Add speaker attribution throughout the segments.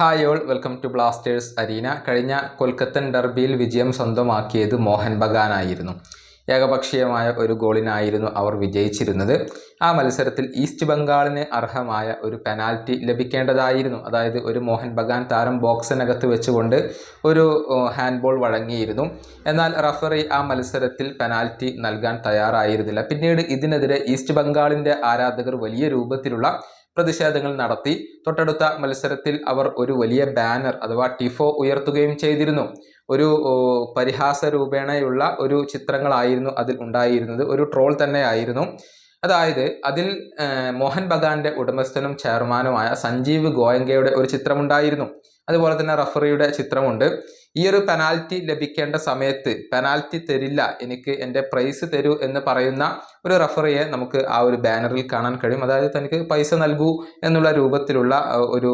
Speaker 1: Hi all welcome to Blasters arena. കഴിഞ്ഞ കൊൽക്കത്തൻ ഡർബിയിൽ വിജയം സ്വന്തമാക്കിയത് മോഹൻ ബഗാനായിരുന്നു. ഏകപക്ഷീയമായ ഒരു ഗോളിനായിരുന്നു അവർ വിജയിച്ചിരുന്നത്. ആ മത്സരത്തിൽ ഈസ്റ്റ് ബംഗാളിന് അർഹമായ ഒരു പെനാൽറ്റി ലഭിക്കേണ്ടതായിരുന്നു. അതായത് ഒരു മോഹൻ ബഗാൻ താരം ബോക്സിനകത്ത് വെച്ചുകൊണ്ട് ഒരു ഹാൻഡ് ബോൾ വഴങ്ങിയിരുന്നു. എന്നാൽ റഫറി ആ മത്സരത്തിൽ പെനാൽറ്റി നൽകാൻ തയ്യാറായിരുന്നില്ല. പിന്നീട് ഇതിനെതിരെ ഈസ്റ്റ് ബംഗാളിന്റെ ആരാധകർ വലിയ രൂപത്തിലുള്ള പ്രതിഷേധങ്ങൾ നടത്തി. തൊട്ടടുത്ത മത്സരത്തിൽ അവർ ഒരു വലിയ ബാനർ അഥവാ ടിഫോ ഉയർത്തുകയും ചെയ്തിരുന്നു. ഒരു പരിഹാസ രൂപേണയുള്ള ഒരു ചിത്രങ്ങളായിരുന്നു അതിൽ ഉണ്ടായിരുന്നത്. ഒരു ട്രോൾ തന്നെയായിരുന്നു. അതായത് അതിൽ മോഹൻ ബഗാന്റെ ഉടമസ്ഥനും ചെയർമാനുമായ സഞ്ജീവ് ഗോയങ്കയുടെ ഒരു ചിത്രമുണ്ടായിരുന്നു. അതുപോലെ തന്നെ റഫറിയുടെ ചിത്രമുണ്ട്. ഈ ഒരു പെനാൽറ്റി ലഭിക്കേണ്ട സമയത്ത് പെനാൽറ്റി തരില്ല എനിക്ക് എന്റെ പ്രൈസ് തരൂ എന്ന് പറയുന്ന ഒരു റഫറിയെ നമുക്ക് ആ ഒരു ബാനറിൽ കാണാൻ കഴിയും. അതായത് തനിക്ക് പൈസ നൽകൂ എന്നുള്ള രൂപത്തിലുള്ള ഒരു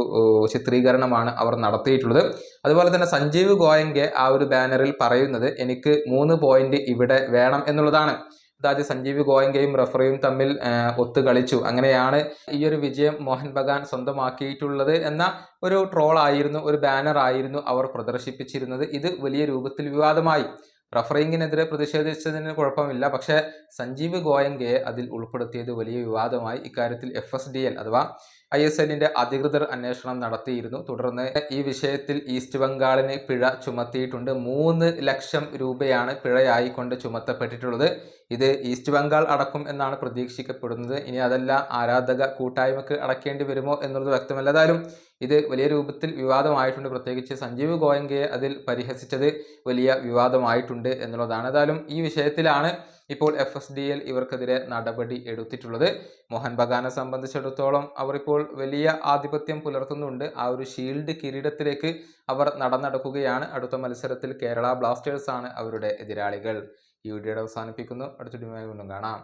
Speaker 1: ചിത്രീകരണമാണ് അവർ നടത്തിയിട്ടുള്ളത്. അതുപോലെ തന്നെ സഞ്ജീവ് ഗോയങ്കെ ആ ഒരു ബാനറിൽ പറയുന്നത് എനിക്ക് മൂന്ന് പോയിന്റ് ഇവിടെ വേണം എന്നുള്ളതാണ്. അതായത് സഞ്ജീവ് ഗോയങ്കയും റഫറിയും തമ്മിൽ ഒത്തു കളിച്ചു അങ്ങനെയാണ് ഈ ഒരു വിജയം മോഹൻ ബഗാൻ സ്വന്തമാക്കിയിട്ടുള്ളത് എന്ന ഒരു ട്രോൾ ആയിരുന്നു ഒരു ബാനർ ആയിരുന്നു അവർ പ്രദർശിപ്പിച്ചിരുന്നത്. ഇത് വലിയ രൂപത്തിൽ വിവാദമായി. റഫറിങ്ങിനെതിരെ പ്രതിഷേധിച്ചതിന് കുഴപ്പമില്ല. പക്ഷേ സഞ്ജീവ് ഗോയങ്കയെ അതിൽ ഉൾപ്പെടുത്തിയത് വലിയ വിവാദമായി. ഇക്കാര്യത്തിൽ എഫ് എസ് ഡി എൽ അഥവാ ഐ എസ് എല്ലിന്റെ അധികൃതർ അന്വേഷണം നടത്തിയിരുന്നു. തുടർന്ന് ഈ വിഷയത്തിൽ ഈസ്റ്റ് ബംഗാളിന് പിഴ ചുമത്തിയിട്ടുണ്ട്. മൂന്ന് ലക്ഷം രൂപയാണ് പിഴയായി കൊണ്ട് ചുമത്തപ്പെട്ടിട്ടുള്ളത്. ഇത് ഈസ്റ്റ് ബംഗാൾ അടക്കും എന്നാണ് പ്രതീക്ഷിക്കപ്പെടുന്നത്. ഇനി അതല്ല ആരാധക കൂട്ടായ്മക്ക് അടക്കേണ്ടി വരുമോ എന്നുള്ളത് വ്യക്തമല്ല. ഏതായാലും ഇത് വലിയ രൂപത്തിൽ വിവാദമായിട്ടുണ്ട്. പ്രത്യേകിച്ച് സഞ്ജീവ് ഗോയങ്കയെ അതിൽ പരിഹസിച്ചത് വലിയ വിവാദമായിട്ടുണ്ട് എന്നുള്ളതാണ്. ഏതായാലും ഈ വിഷയത്തിലാണ് ഇപ്പോൾ എഫ് എസ് ഡി എൽ ഇവർക്കെതിരെ നടപടി എടുത്തിട്ടുള്ളത്. മോഹൻ ബഗാനെ സംബന്ധിച്ചിടത്തോളം അവർ ഇപ്പോൾ വലിയ ആധിപത്യം പുലർത്തുന്നുണ്ട്. ആ ഒരു ഷീൽഡ് കിരീടത്തിലേക്ക് അവർ നടന്നടക്കുകയാണ്. അടുത്ത മത്സരത്തിൽ കേരള ബ്ലാസ്റ്റേഴ്സാണ് അവരുടെ എതിരാളികൾ. ഈ വീഡിയോയുടെ അവസാനിപ്പിക്കുന്നു. അടുത്ത വീണ്ടും കാണാം.